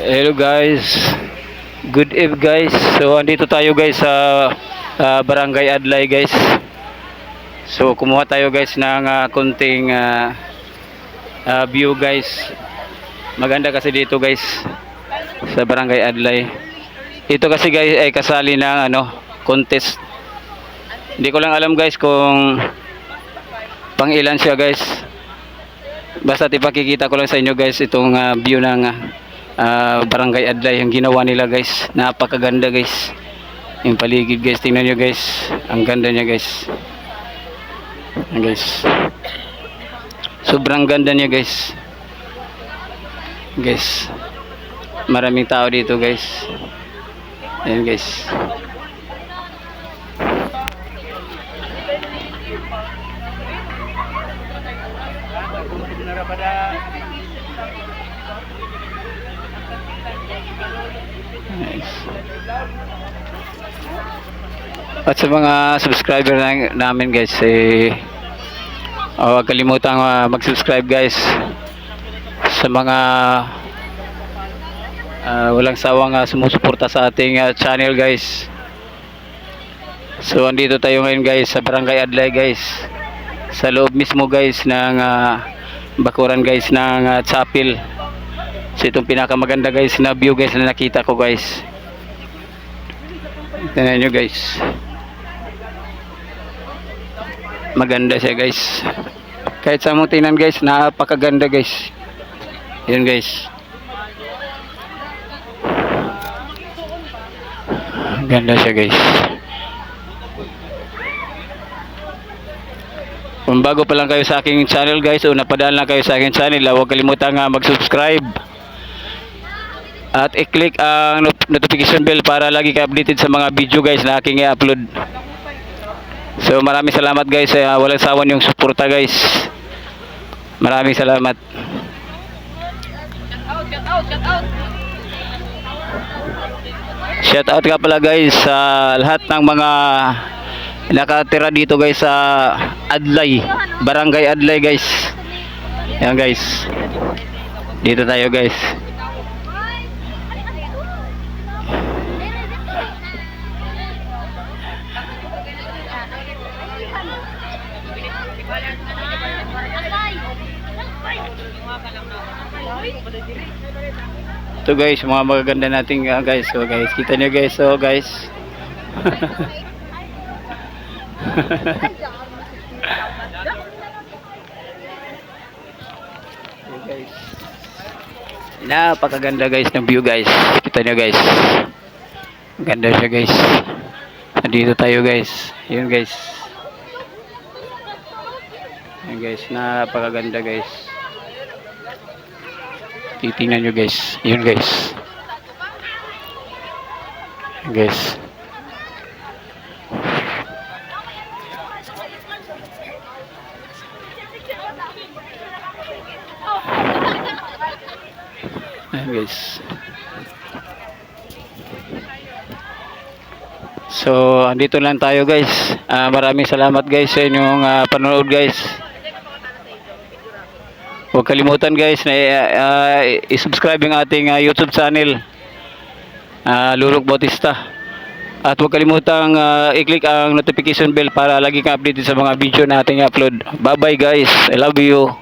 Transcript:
Hello guys. Good eve guys. So andito tayo guys sa ah, Barangay Adlay guys. So kumuha tayo guys ng ah, konting ah, ah, view guys. Maganda kasi dito guys sa Barangay Adlay. Ito kasi guys ay kasali ng ano, contest. Hindi ko lang alam guys kung pang ilan siya guys. Basta ipakikita ko lang sa inyo guys itong ah, view ng ah, Barangay Adlay yung ginawa nila guys. Napakaganda guys. Yung paligid guys, tingnan nyo guys. Ang ganda niya guys. Ayan, guys. Sobrang ganda niya guys. Guys. Maraming tao dito guys. Ayan guys. Nice. At sa mga subscriber na, namin guys, eh, oh, huwag kalimutang ah, mag-subscribe guys sa mga ah, walang sawang ah, sumusuporta sa ating ah, channel guys. So andito tayo ngayon guys sa Barangay Adlay guys. Sa loob mismo guys ng ah, bakuran guys ng ah, chapel. So itong pinakamaganda guys na view guys na nakita ko guys. Tingnan nyo guys. Maganda siya guys. Kahit sa mong tingnan guys, napakaganda guys. Yun guys. Ganda siya guys. Kung bago pa lang kayo sa aking channel guys, o napadaan lang kayo sa aking channel, ah, huwag kalimutan nga mag-subscribe. At i-click ang not- notification bell para lagi ka updated sa mga video guys na aking i-upload. So maraming salamat guys, uh, walang sawan yung suporta guys. Maraming salamat. Shout out ka pala guys sa lahat ng mga nakatira dito guys sa Adlay, Barangay Adlay guys. Yan guys. Dito tayo guys. Ito guys, mga magaganda nating ah, guys. So guys, kita nyo guys. So guys. Napakaganda guys ng view guys. Kita nyo guys. Ganda siya guys. Nandito tayo guys. Yun guys. Yun guys. Napakaganda guys. Titingnan nyo guys. Yun guys. Yun guys. Ayan guys. So, andito lang tayo guys. Ah, maraming salamat guys sa inyong ah, panonood guys. Huwag kalimutan guys na ah, i-subscribe yung ating ah, YouTube channel. Ah, Lurok Bautista. At huwag kalimutang ah, i-click ang notification bell para lagi kang updated sa mga video na ating upload. Bye bye guys. I love you.